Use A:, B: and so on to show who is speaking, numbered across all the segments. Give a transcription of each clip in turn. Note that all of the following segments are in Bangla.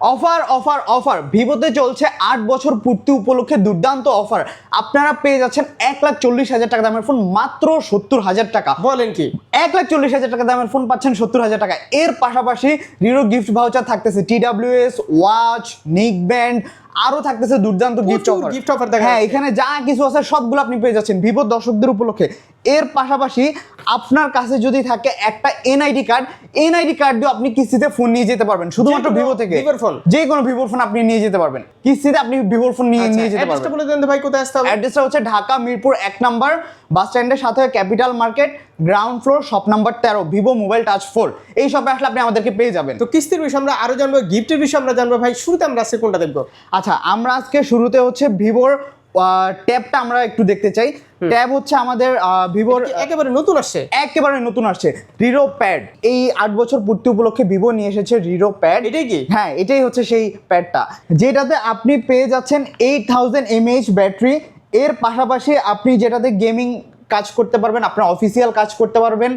A: অফার অফার অফার ভিভোতে চলছে আট বছর পূর্তি উপলক্ষে দুর্দান্ত অফার আপনারা পেয়ে যাচ্ছেন এক লাখ চল্লিশ হাজার টাকা দামের ফোন মাত্র সত্তর হাজার টাকা।
B: বলেন কি?
A: এক লাখ চল্লিশ হাজার টাকা দামের ফোন পাচ্ছেন সত্তর হাজার টাকা। এর পাশাপাশি রিরো গিফট ভাউচার থাকতেছে। টিডাব্লিউএস ওয়াচ নিক ব্যান্ড আরও থাকতেছে দুর্দান্ত গিফট অফার
B: gift offer দেখা
A: হ্যাঁ এখানে যা কিছু আছে সবগুলো আপনি পেয়ে যাচ্ছেন ভিভো দর্শকদের উপলক্ষে। এর পাশাপাশি আপনার কাছে যদি থাকে একটা এনআইডি কার্ড এনআইডি কার্ড দিয়ে আপনি কিস্তিতে ফোন নিয়ে যেতে পারবেন। শুধুমাত্র ভিভো থেকে।
B: Vivoর phone?
A: যে কোনো ভিভোর ফোন আপনি নিয়ে যেতে পারবেন। কিস্তিতে আপনি ভিভোর ফোন নিয়ে
B: আচ্ছা,
A: নিয়ে যেতে পারবেন।
B: বলে দেন ভাই কোথায় আসতে হবে?
A: অ্যাড্রেসটা হচ্ছে ঢাকা মিরপুর এক নাম্বার বাস স্ট্যান্ডের সাথে capital market ground floor shop number তেরো ভিভো মোবাইল টাচ ফোর এই শপে আসলে আপনি আমাদেরকে পেয়ে যাবেন।
B: তো কিস্তির বিষয়ে আমরা আরও জানব গিফটের বিষয়ে আমরা জানব ভাই। শুরুতে আমরা আজকে কোনটা দেখব?
A: আচ্ছা আমরা আজকে শুরুতে হচ্ছে ভিভোর ট্যাবটা আমরা একটু দেখতে চাই। ট্যাব হচ্ছে আমাদের ভিভোর
B: একেবারে নতুন আসছে।
A: একেবারে নতুন আসছে। রিরো প্যাড। এই আট বছর পূর্তি উপলক্ষে ভিভো নিয়ে এসেছে রিরো প্যাড।
B: এটাই কি?
A: হ্যাঁ এটাই হচ্ছে সেই প্যাডটা। যেটাতে আপনি পেয়ে যাচ্ছেন এইট থাউজেন্ড এমএইচ ব্যাটারি। এর পাশাপাশি আপনি যেটাতে গেমিং কাজ করতে পারবেন আপনার অফিসিয়াল কাজ করতে পারবেন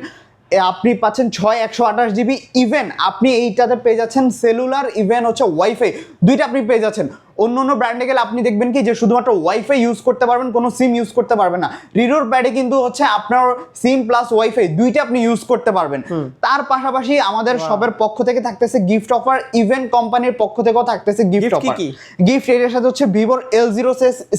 A: আপনি পাচ্ছেন ছয় একশো আঠাশ জিবি। ইভেন আপনি এইটাতে পেয়ে যাচ্ছেন সেলুলার ইভেন হচ্ছে ওয়াইফাই দুইটা আপনি পেয়ে যাচ্ছেন। অন্য অন্য ব্র্যান্ডে গেলে আপনি দেখবেন কি যে শুধুমাত্র ওয়াইফাই ইউজ করতে পারবেন কোনো সিম ইউজ করতে পারবেন না। রিরোর প্যাডে কিন্তু হচ্ছে আপনার সিম প্লাস ওয়াইফাই দুইটা আপনি ইউজ করতে পারবেন। তার পাশাপাশি আমাদের সবের পক্ষ থেকে থাকতেছে গিফট অফার ইভেন্ট কোম্পানির পক্ষ থেকেও থাকতেছে গিফট অফার? গিফট এর সাথে হচ্ছে ভিভোর এল জিরো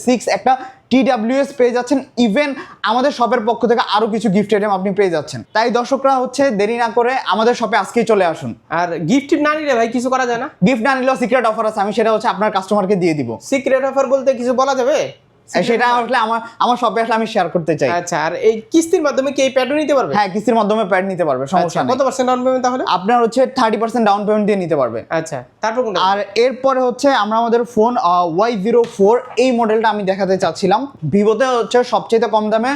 A: সিক্স একটা টিডাব্লিউএস পেয়ে যাচ্ছেন। ইভেন আমাদের শপের পক্ষ থেকে আরও কিছু গিফট আইটেম আপনি পেয়ে যাচ্ছেন। তাই দর্শকরা হচ্ছে দেরি না করে আমাদের শপে আজকেই চলে আসুন।
B: আর গিফট না নিলে ভাই কিছু করা যায় না?
A: গিফট না নিলেও সিক্রেট অফার আছে আমি সেটা হচ্ছে আপনার কাস্টমারকে দিয়ে দিব।
B: সিক্রেট অফার বলতে কিছু বলা যাবে?
A: সেটা আসলে আমার আমার শপে আসলে আমি শেয়ার করতে চাই।
B: আচ্ছা আর এই কিস্তির মাধ্যমে কি এই প্যাডও নিতে পারবে?
A: হ্যাঁ কিস্তির মাধ্যমে প্যাড নিতে পারবে সমস্যা
B: আচ্ছা,
A: নেই।
B: কত পার্সেন্ট ডাউন পেমেন্ট তাহলে?
A: আপনার হচ্ছে থার্টি পার্সেন্ট ডাউন পেমেন্ট দিয়ে নিতে পারবে।
B: আচ্ছা তারপর কোনটা?
A: আর এরপরে হচ্ছে আমরা আমাদের ফোন ওয়াই জিরো ফোর এই মডেলটা আমি দেখাতে চাচ্ছিলাম। ভিভোতে হচ্ছে সবচেয়ে কম দামে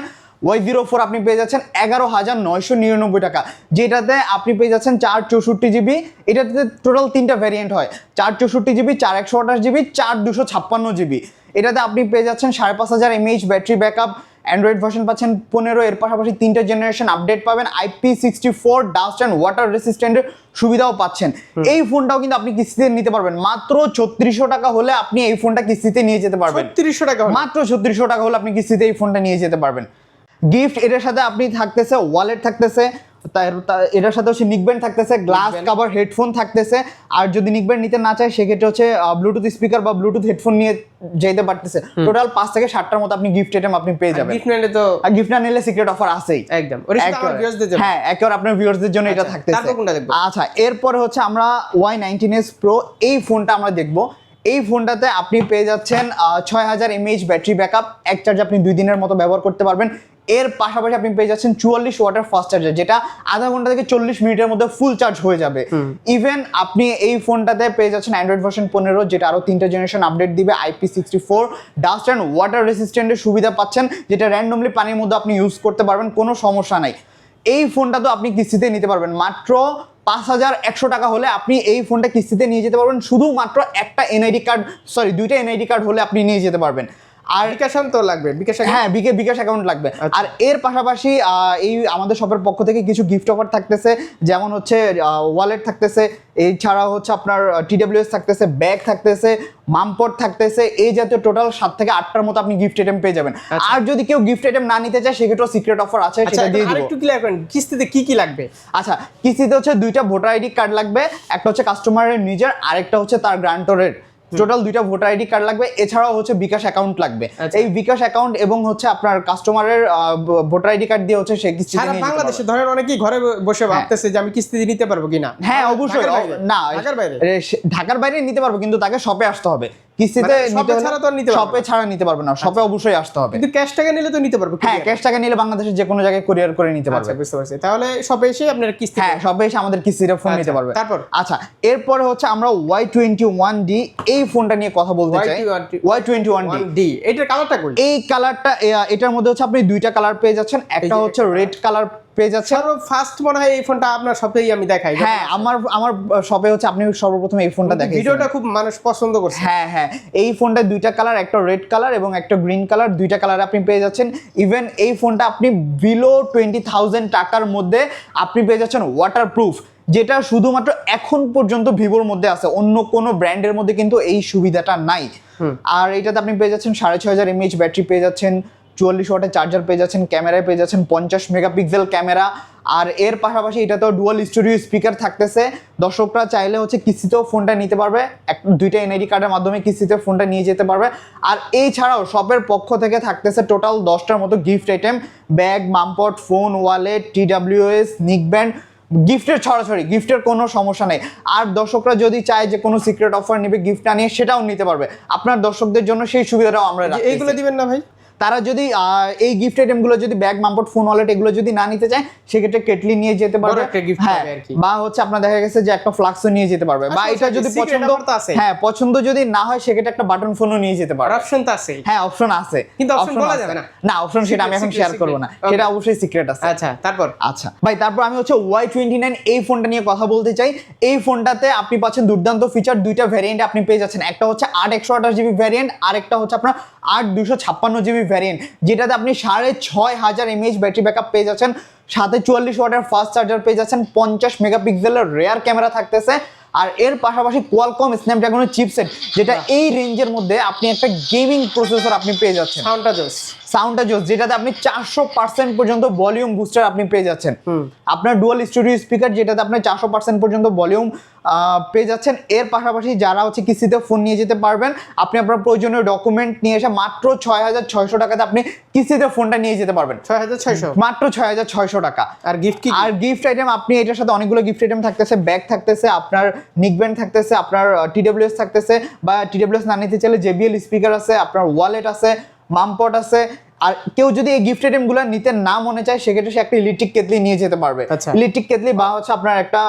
A: ওয়াই জিরো ফোর আপনি পেয়ে যাচ্ছেন এগারো হাজার নয়শো নিরানব্বই টাকা যেটাতে আপনি পেয়ে যাচ্ছেন চার চৌষট্টি জিবি। এটাতে টোটাল তিনটা ভ্যারিয়েন্ট হয় চার চৌষট্টি জিবি চার একশো আঠাশ জিবি চার দুশো ছাপ্পান্ন জিবি। এটাতে আপনি পেয়ে যাচ্ছেন সাড়ে পাঁচ হাজার MH battery backup Android version পাচ্ছেন পনেরো এর পাশাপাশি তিনটা জেনারেশন আপডেট পাবেন IP sixty four dust and water রেসিস্ট্যান্টের সুবিধাও পাচ্ছেন। এই ফোনটাও কিন্তু আপনি কিস্তিতে নিতে পারবেন মাত্র ছত্রিশশো টাকা হলে আপনি এই ফোনটা কিস্তিতে নিয়ে যেতে পারবেন।
B: তিরিশশো টাকা
A: মাত্র ছত্রিশশো টাকা হলে আপনি কিস্তিতে এই ফোনটা নিয়ে যেতে পারবেন। গিফট এটার সাথে আপনি থাকতেছে ওয়ালেট থাকতেছে এটার সাথে হচ্ছে নিকব্যান্ড থাকতেছে গ্লাস কাভার হেডফোন থাকতেছে। আর যদি নিকব্যান্ড নিতে না চায় সেক্ষেত্রে হচ্ছে ব্লুটুথ স্পিকার বা ব্লুটুথ হেডফোন নিয়ে যেতে পারতেছে। টোটাল পাঁচ থেকে সাতটার মতো আপনি গিফট আইটেম আপনি পেয়ে যাবেন।
B: গিফট নিলে তো
A: আর গিফট না নিলে সিক্রেট অফার আছেই।
B: একদম।
A: হ্যাঁ একেবারে আপনার ভিউয়ার্সদের জন্য এটা
B: আচ্ছা,
A: থাকতেছে। আচ্ছা এরপরে হচ্ছে আমরা ওয়াই নাইনটিন এস প্রো এই ফোনটা আমরা দেখব। এই ফোনটাতে আপনি পেয়ে যাচ্ছেন ছয় হাজার এমএইচ ব্যাটারি ব্যাকআপ এক চার্জ আপনি দুই দিনের মতো ব্যবহার করতে পারবেন। এর পাশাপাশি আপনি পেয়ে যাচ্ছেন চুয়াল্লিশ ওয়াটার ফাস্ট চার্জার যেটা আধা ঘণ্টা থেকে চল্লিশ মিনিটের মধ্যে ফুল চার্জ হয়ে যাবে। ইভেন আপনি এই ফোনটাতে পেয়ে যাচ্ছেন অ্যান্ড্রয়েড ভার্সন পনেরো যেটা আরও তিনটা জেনারেশন আপডেট দিবে IP sixty four dust and water রেসিস্ট্যান্টের সুবিধা পাচ্ছেন যেটা র্যান্ডমলি পানির মধ্যে আপনি ইউজ করতে পারবেন কোনো সমস্যা নাই। এই ফোনটা তো আপনি কিস্তিতে নিতে পারবেন মাত্র পাঁচ হাজার একশো টাকা হলে আপনি এই ফোনটা কিস্তিতে নিয়ে যেতে পারবেন শুধুমাত্র একটা এনআইডি কার্ড সরি দুইটা এনআইডি কার্ড হলে আপনি নিয়ে যেতে পারবেন। আর
B: বিকাশান তো লাগবে বিকাশ
A: হ্যাঁ বিকে বিকাশ অ্যাকাউন্ট লাগবে।
B: আচ্ছা।
A: আর এর পাশাপাশি এই আমাদের শপের পক্ষ থেকে কিছু গিফট অফার থাকতেছে যেমন হচ্ছে ওয়ালেট থাকতেছে এছাড়াও হচ্ছে আপনার টিডাব্লিউএস থাকতেছে ব্যাগ থাকতেছে মামপট থাকতেছে এই জাতীয় টোটাল সাত থেকে আটটার মতো আপনি গিফট আইটেম পেয়ে যাবেন।
B: আচ্ছা।
A: আর যদি কেউ গিফট আইটেম না নিতে চায় সেক্ষেত্রেও সিক্রেট অফার আছে
B: আচ্ছা
A: সেটা দিয়ে দিব।
B: আরেকটু ক্লিয়ার করেন কিস্তিতে কি কি লাগবে?
A: আচ্ছা কিস্তিতে হচ্ছে দুইটা ভোটার আইডি কার্ড লাগবে একটা হচ্ছে কাস্টমারের নিজের আরেকটা হচ্ছে তার গ্রান্টরের টোটাল দুইটা ভোটার আইডি কার্ড লাগবে এছাড়াও হচ্ছে বিকাশ অ্যাকাউন্ট লাগবে।
B: আচ্ছা।
A: এই বিকাশ অ্যাকাউন্ট এবং হচ্ছে আপনার কাস্টমারের ভোটার আইডি কার্ড দিয়ে হচ্ছে সে কিস্তি
B: সারা বাংলাদেশে। ধরেন অনেকেই ঘরে বসে ভাবতেছে যে আমি কিস্তি নিতে পারব কিনা।
A: হ্যাঁ অবশ্যই? না
B: ঢাকার বাইরে?
A: ঢাকার বাইরে নিতে পারব কিন্তু তাকে শপে আসতে হবে। কিস্তিতে
B: মানে
A: নিতে
B: ছাড়া তো নিতে পারবে
A: শপে। ছাড়া নিতে পারবে না শপে অবশ্যই আসতে হবে।
B: কিন্তু ক্যাশ টাকা নিলে তো নিতে পারব
A: হ্যাঁ ক্যাশ টাকা নিলে বাংলাদেশের যে কোনো জায়গায় কুরিয়ার করে নিতে পারবে।
B: আচ্ছা বুঝতে পারছি। তাহলে সবে এসে আপনার কিস্তি
A: হ্যাঁ সবে এসে আমাদের কিস্তিটা ফোন নিতে
B: আচ্ছা,
A: পারবে।
B: তারপর?
A: আচ্ছা এরপরে হচ্ছে আমরা ওয়াই টোয়েন্টি ওয়ান ডি এই ফোনটা নিয়ে কথা বলতে চাই। ওয়াই টোয়েন্টি ওয়ান ডি
B: এটার কালারটা কই?
A: এই কালারটা এটার মধ্যে হচ্ছে আপনি দুইটা কালার পেয়ে যাচ্ছেন। একটা হচ্ছে রেড কালার পেয়ে যাচ্ছেন।
B: সর্ব ফার্স্ট মনে হয় এই ফোনটা আপনার সবথেকে আমি দেখাই।
A: হ্যাঁ আমার আমার শপে হচ্ছে আপনি সর্বপ্রথম এই ফোনটা দেখেন
B: ভিডিওটা খুব মানুষ পছন্দ করছে।
A: হ্যাঁ হ্যাঁ এই ফোনটা দুইটা কালার একটা রেড কালার এবং একটা গ্রিন কালার দুইটা কালার আপনি পেয়ে যাচ্ছেন। ইভেন এই ফোনটা আপনি বিলো টোয়েন্টি থাউজেন্ড টাকার মধ্যে আপনি পেয়ে যাচ্ছেন ওয়াটার প্রুফ যেটা শুধুমাত্র এখন পর্যন্ত ভিভোর মধ্যে আছে। অন্য কোনো ব্র্যান্ডের মধ্যে কিন্তু এই সুবিধাটা নাই। আর এটাতে আপনি পেয়ে যাচ্ছেন সাড়ে ছয় হাজার এমএইচ ব্যাটারি পেয়ে যাচ্ছেন। চুয়াল্লিশ ওয়াটের চার্জার পেয়ে যাচ্ছেন ক্যামেরায় পেয়ে যাচ্ছেন পঞ্চাশ মেগাপিক্সেল ক্যামেরা। আর এর পাশাপাশি এটাতেও ডুয়াল স্টুডিও স্পিকার থাকতেছে। দর্শকরা চাইলে হচ্ছে কিস্তিতেও ফোনটা নিতে পারবে। এক দুইটা এনআইডি কার্ডের মাধ্যমে কিস্তিতে ফোনটা নিয়ে যেতে পারবে। আর এই ছাড়াও শপের পক্ষ থেকে থাকতেছে টোটাল দশটার মতো গিফট আইটেম ব্যাগ মামপট phone wallet TWS neckband গিফটের ছড়াছড়ি গিফটের কোনো সমস্যা নেই। আর দর্শকরা যদি চায় যে কোনো সিক্রেট অফার নেবে গিফট নিয়ে সেটাও নিতে পারবে। আপনার দর্শকদের জন্য সেই সুবিধাটাও আমরা
B: এইগুলো দিবেন না ভাই?
A: তারা যদি এই গিফট আইটেমগুলো যদি ব্যাগ মাম্পট ফোন ওয়ালেট এগুলো যদি না নিতে চায় সেক্ষেত্রে কেটলি নিয়ে যেতে পারবে। হ্যাঁ। বা হচ্ছে আপনার দেখা গেছে যে একটা ফ্লাক্সও নিয়ে যেতে পারবে। বা
B: আচ্ছা,
A: এটা
B: আচ্ছা,
A: যদি পছন্দ
B: আছে।
A: হ্যাঁ পছন্দ যদি না হয় সেক্ষেত্রে একটা বাটন ফোনও নিয়ে যেতে পারবে।
B: অপশন তো আছে
A: হ্যাঁ অপশন আছে।
B: কিন্তু Option বলা যাবে না।
A: না অপশন সেটা আমি এখন শেয়ার করব না। সেটা অবশ্যই সিক্রেট আছে।
B: আচ্ছা তারপর?
A: আচ্ছা ভাই তারপর আমি হচ্ছে ওয়াই টোয়েন্টি নাইন এই ফোনটা নিয়ে কথা বলতে চাই। এই ফোনটাতে আপনি পাচ্ছেন দুর্দান্ত ফিচার দুইটা ভ্যারিয়েন্ট আপনি পেয়ে যাচ্ছেন। একটা হচ্ছে আট একশো আঠাশ জিবি ভ্যারিয়েন্ট আর একটা হচ্ছে আপনার আট দুশো ছাপ্পান্ন জিবি ভ্যারিয়েন্ট যেটাতে আপনি সাড়ে ছয় হাজার এমএইচ ব্যাটারি ব্যাকআপ পেয়ে যাচ্ছেন সাথে চুয়াল্লিশ ওয়াটের ফাস্ট চার্জার পেয়ে যাচ্ছেন পঞ্চাশ মেগাপিক্সেলের রেয়ার ক্যামেরা থাকতেছে আর এর পাশাপাশি কোয়ালকম স্ন্যাপড্রাগনের চিপসেট যেটা এই রেঞ্জের মধ্যে আপনি একটা গেমিং প্রসেসর আপনি পেয়ে যাচ্ছেন।
B: সাউন্ডটা জোস
A: সাউন্ডটা জোস যেটাতে আপনি চারশো পার্সেন্ট পর্যন্ত ভলিউম বুস্টার আপনি পেয়ে যাচ্ছেন। আপনার ডুয়াল স্টুডিও স্পিকার যেটাতে আপনি চারশো পার্সেন্ট পর্যন্ত ভলিউম পেয়ে যাচ্ছেন। এর পাশাপাশি যারা হচ্ছে কিস্তিতে ফোন নিয়ে যেতে পারবেন আপনি আপনার প্রয়োজনীয় ডকুমেন্ট নিয়ে এসে মাত্র ছয় হাজার ছয়শো টাকাতে আপনি কিস্তিতে ফোনটা নিয়ে যেতে পারবেন।
B: ছয় হাজার ছয়শো?
A: মাত্র ছয় হাজার ছয়শো টাকা।
B: আর গিফট কি
A: আর গিফট আইটেম আপনি এটার সাথে অনেকগুলো গিফট আইটেম থাকতেছে ব্যাগ থাকতেছে আপনার নিকব্যান্ড থাকতেছে আপনার টিডব্লিউএস থাকতেছে বা টিডব্লিউএস না নিতে চাইলে জেবিএল স্পিকার আছে আপনার ওয়ালেট আছে মামপট আছে। আর কেউ যদি এই গিফট আইটেমগুলো নিতে না মনে চায় সেক্ষেত্রে সে একটা ইলেকট্রিক কেতলি নিয়ে যেতে পারবে।
B: আচ্ছা।
A: ইলেকট্রিক কেতলি বা হচ্ছে আপনার একটা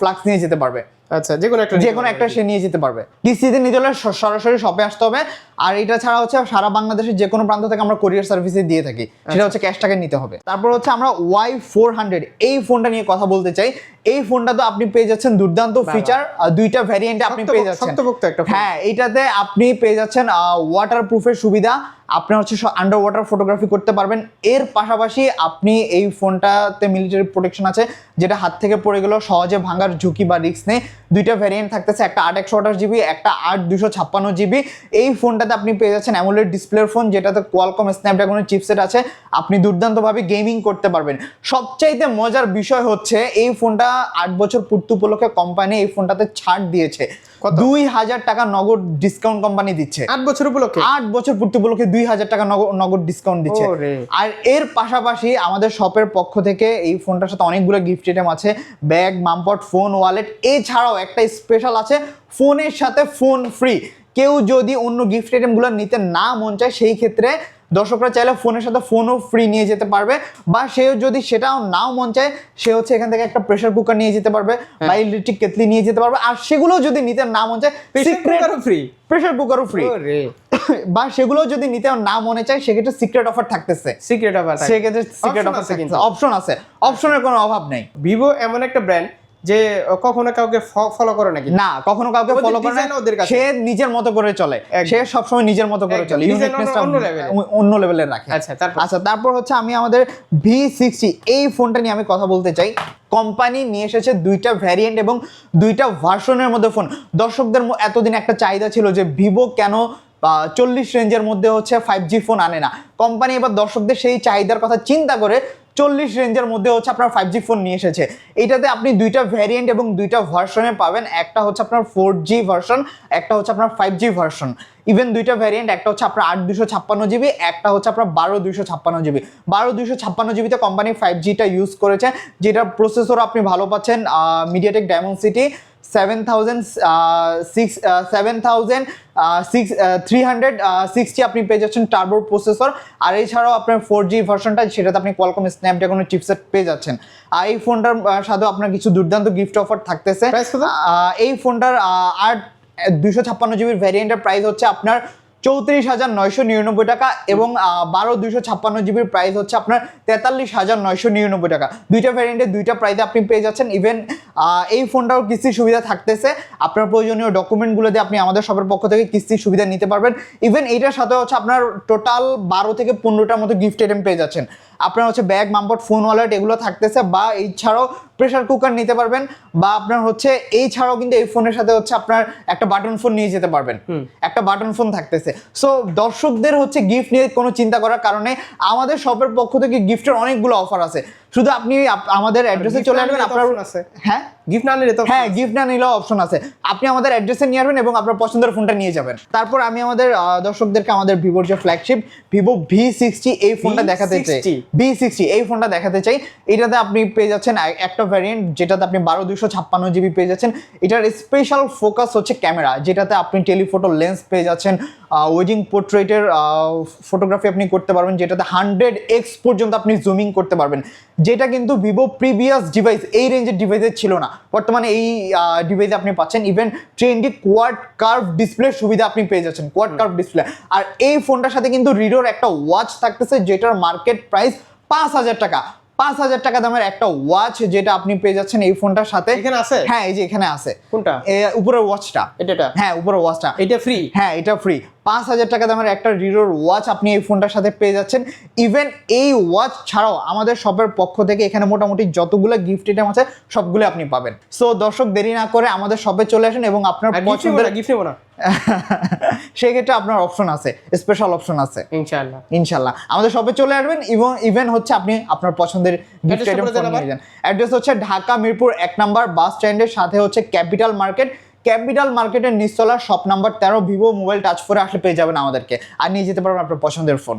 A: ফ্লাক্স নিয়ে যেতে পারবে।
B: আচ্ছা যে কোনো একটা
A: যে কোনো একটা সে নিয়ে যেতে পারবে। কিস্তিতে নিতে হলে সরাসরি শপে আসতে হবে। আর এটা ছাড়া হচ্ছে সারা বাংলাদেশের যে কোনো প্রান্ত থেকে আমরা কোরিয়ার সার্ভিসে দিয়ে থাকি। সেটা হচ্ছে ক্যাশ টাকা নিতে হবে। তারপর হচ্ছে আমরা ওয়াই ফোর হান্ড্রেড এই ফোনটা নিয়ে কথা বলতে চাই। এই ফোনটা তো আপনি পেয়ে যাচ্ছেন দুর্দান্ত ফিচার দুইটা ভ্যারিয়েন্টে আপনি পেয়ে যাচ্ছেন।
B: একটা
A: হ্যাঁ এইটাতে আপনি পেয়ে যাচ্ছেন ওয়াটার প্রুফের সুবিধা। আপনি হচ্ছে আন্ডার ওয়াটার ফটোগ্রাফি করতে পারবেন। এর পাশাপাশি আপনি এই ফোনটাতে মিলিটারি প্রোটেকশন আছে যেটা হাত থেকে পড়ে গেলেও সহজে ভাঙার ঝুঁকি বা রিস্ক নেই। দুইটা ভ্যারিয়েন্ট থাকতেছে, একটা আট একশো আঠাশ জিবি একটা আট দুশো ছাপ্পান্ন জিবি এই ফোনটাতে আপনি পেয়ে যাচ্ছেন অ্যামোলেড ডিসপ্লের ফোন যেটাতে কোয়ালকম স্ন্যাপড্রাগনের চিপসেট আছে। আপনি দুর্দান্তভাবে গেমিং করতে পারবেন। সবচাইতে মজার বিষয় হচ্ছে, এই ফোনটা আট বছর পূর্তি উপলক্ষে কোম্পানি এই ফোনটাতে ছাড় দিয়েছে? দুই হাজার টাকা নগদ ডিসকাউন্ট কোম্পানি দিচ্ছে।
B: আট বছর উপলক্ষে?
A: আট বছর পূর্তি উপলক্ষে দুই হাজার টাকা নগদ ডিসকাউন্ট দিচ্ছে। আর এর পাশাপাশি আমাদের শপের পক্ষ থেকে এই ফোনটার সাথে অনেকগুলো গিফট আইটেম আছে। ব্যাগ মামপট ফোন ওয়ালেট এছাড়াও একটা স্পেশাল আছে ফোনের সাথে ফোন ফ্রি কেউ যদি অন্য গিফট আইটেমগুলো নিতে না মন চায় সেই ক্ষেত্রে দর্শকরা চাইলে ফোনের সাথে ফোনও ফ্রি নিয়ে যেতে পারবে বা সেও যদি সেটাও নাও মন চায় সে হচ্ছে এখান থেকে একটা প্রেসার কুকার নিয়ে যেতে পারবে বা ইলেকট্রিক কেতলি নিয়ে যেতে পারবে আর সেগুলো যদি নিতে না মন চায়
B: ফ্রি
A: প্রেসার কুকারও ফ্রি বা সেগুলো যদি নিতে না মনে চায় সেক্ষেত্রে সিক্রেট অফার থাকতেছে।
B: সিক্রেট অফার
A: সেক্ষেত্রে সিক্রেট অফার। অপশন আছে অপশনের কোনো অভাব নেই।
B: ভিভো এমন একটা ব্র্যান্ড যে কখনো কাউকে ফলো করে নাকি?
A: না কখনো কাউকে ফলো করে না।
B: ওদের কাছে।
A: সে নিজের মতো করে চলে। সে সবসময় নিজের মতো করে চলে। ইউনিকনেসটা
B: অন্য-
A: লেভেলের রাখে।
B: আচ্ছা, তারপর?
A: আচ্ছা তারপর হচ্ছে আমি আমাদের ভি সিক্সটি এই ফোনটা নিয়ে আমি কথা বলতে চাই। কোম্পানি নিয়ে এসেছে দুইটা ভ্যারিয়েন্ট এবং দুইটা ভার্সনের মধ্যে ফোন দর্শকদের এতদিন একটা চাহিদা ছিল যে ভিভো কেন চল্লিশ রেঞ্জের মধ্যে হচ্ছে ফাইভ জি ফোন আনে না। কোম্পানি এবার দর্শকদের সেই চাহিদার কথা চিন্তা করে চল্লিশ রেঞ্জের মধ্যে হচ্ছে আপনার ফাইভ জি ফোন নিয়ে এসেছে। এইটাতে আপনি দুইটা ভ্যারিয়েন্ট এবং দুইটা ভার্সনে পাবেন। একটা হচ্ছে আপনার ফোর জি ভার্সন একটা হচ্ছে আপনার ফাইভ জি ভার্সন ইভেন দুইটা ভ্যারিয়েন্ট একটা হচ্ছে আপনার আট দুশো ছাপ্পান্ন জিবি একটা হচ্ছে আপনার বারো দুশো ছাপ্পান্ন জিবি বারো দুশো ছাপ্পান্ন জিবিতে কোম্পানি ফাইভ জিটা ইউজ করেছে, যেটার প্রসেসর আপনি ভালো পাচ্ছেন MediaTek Dimensity seven thousand six seven thousand six three hundred sixty আপনি পেয়ে যাচ্ছেন টার্বোর প্রসেসর আর এছাড়াও আপনার ফোর জি ভার্সনটা সেটাতে আপনি কোয়ালকম স্ন্যাপড্রাগনের চিপসেট পেয়ে যাচ্ছেন। আর এই ফোনটার সাথেও আপনার কিছু দুর্দান্ত গিফট অফার থাকতেছে। এই ফোনটার আট দুশো ছাপ্পান্ন জিবির ভ্যারিয়েন্টের প্রাইস হচ্ছে আপনার চৌত্রিশ হাজার নয়শো নিরানব্বই টাকা এবং বারো দুশো ছাপ্পান্ন জিবির প্রাইস হচ্ছে আপনার তেতাল্লিশ হাজার নয়শো নিরানব্বই টাকা। দুইটা ভ্যারিয়েন্টে দুইটা প্রাইসে আপনি পেয়ে যাচ্ছেন। ইভেন এই ফোনটাও কিস্তির সুবিধা থাকতেছে। আপনার প্রয়োজনীয় ডকুমেন্টগুলো দিয়ে আপনি আমাদের সবার পক্ষ থেকে কিস্তির সুবিধা নিতে পারবেন। ইভেন এইটার সাথে হচ্ছে আপনার টোটাল বারো থেকে পনেরোটার মতো গিফট আইটেম পেয়ে যাচ্ছেন। আপনার হচ্ছে ব্যাগ মাম্পট ফোন ওয়ালেট এগুলো থাকতেছে বা এছাড়াও প্রেসার কুকার নিতে পারবেন বা আপনার হচ্ছে এই ছাড়াও কিন্তু এই ফোনের সাথে হচ্ছে আপনার একটা বাটন ফোন নিয়ে যেতে পারবেন। একটা বাটন ফোন থাকতেছে। সো দর্শকদের হচ্ছে গিফট নিয়ে কোনো চিন্তা করার কারণে আমাদের শপের পক্ষ থেকে গিফটের অনেকগুলো অফার আছে। শুধু আপনি আমাদের অ্যাড্রেসে চলে আসবেন আপনার
B: আছে।
A: হ্যাঁ?
B: গিফট না নিলে তো
A: হ্যাঁ গিফট না নিলেও অপশন আছে। আপনি আমাদের অ্যাড্রেসে নিয়ে আসবেন এবং আপনার পছন্দের ফোনটা নিয়ে যাবেন। তারপর আমি আমাদের দর্শকদেরকে আমাদের ভিভোর যে ফ্ল্যাগশিপ ভিভো ভি সিক্সটি এই ফোনটা দেখাতে চাই। ভি সিক্সটি এই ফোনটা দেখাতে চাই। এটাতে আপনি পেয়ে যাচ্ছেন একটা ভ্যারিয়েন্ট যেটাতে আপনি বারো দুশো ছাপ্পান্ন জিবি পেয়ে যাচ্ছেন। এটার স্পেশাল ফোকাস হচ্ছে ক্যামেরা যেটাতে আপনি টেলিফোটো লেন্স পেয়ে যাচ্ছেন। ওয়েডিং পোর্ট্রেটের ফটোগ্রাফি আপনি করতে পারবেন যেটাতে হান্ড্রেড এক্স পর্যন্ত আপনি জুমিং করতে পারবেন। যেটা কিন্তু ভিভো প্রিভিয়াস ডিভাইস এই রেঞ্জের ডিভাইসে ছিল না। বর্তমানে এই ডিভাইসে আপনি পাচ্ছেন ইভেন ট্রেন্ডি কোয়াড কার্ভ ডিসপ্লের সুবিধা আপনি পেয়ে যাচ্ছেন কোয়াড কার্ভ ডিসপ্লে আর এই ফোনটার সাথে কিন্তু রিডোর একটা ওয়াচ থাকতেছে যেটার মার্কেট প্রাইস পাঁচ হাজার টাকা। পাঁচ হাজার টাকা দামের একটা ওয়াচ যেটা আপনি পেয়ে যাচ্ছেন এই ফোনটার সাথে।
B: এখানে আছে?
A: হ্যাঁ এই যে এখানে আছে।
B: কোনটা?
A: উপরের ওয়াচটা
B: এটা?
A: হ্যাঁ উপরের ওয়াচটা
B: এটা ফ্রি
A: হ্যাঁ এটা ফ্রি পাঁচ হাজার টাকা দামের একটা রিডোর ওয়াচ আপনি এই ফোনটার সাথে পেয়ে যাচ্ছেন। ইভেন এই ওয়াচ ছাড়াও আমাদের শপের পক্ষ থেকে এখানে মোটামুটি যতগুলো গিফট আইটেম আছে সবগুলো আপনি পাবেন। সো দর্শক দেরি না করে আমাদের শপে চলে আসেন এবং আপনার পছন্দের
B: গিফট নেব না।
A: সেক্ষেত্রে আপনার অপশন আছে স্পেশাল অপশন আছে।
B: ইনশাআল্লাহ।
A: ইনশাল্লাহ আমাদের সবে চলে আসবেন এবং ইভেন হচ্ছে আপনি আপনার পছন্দের গিফট আইটেম। নিয়ে যান। অ্যাড্রেস হচ্ছে ঢাকা মিরপুর এক নাম্বার বাস স্ট্যান্ডের সাথে হচ্ছে ক্যাপিটাল মার্কেট ক্যাপিটাল মার্কেটের নিচতলা শপ নাম্বার তেরো ভিভো মোবাইল টাচ করে আসলে পেয়ে যাবেন আমাদেরকে। আর নিয়ে যেতে পারবেন আপনার পছন্দের ফোন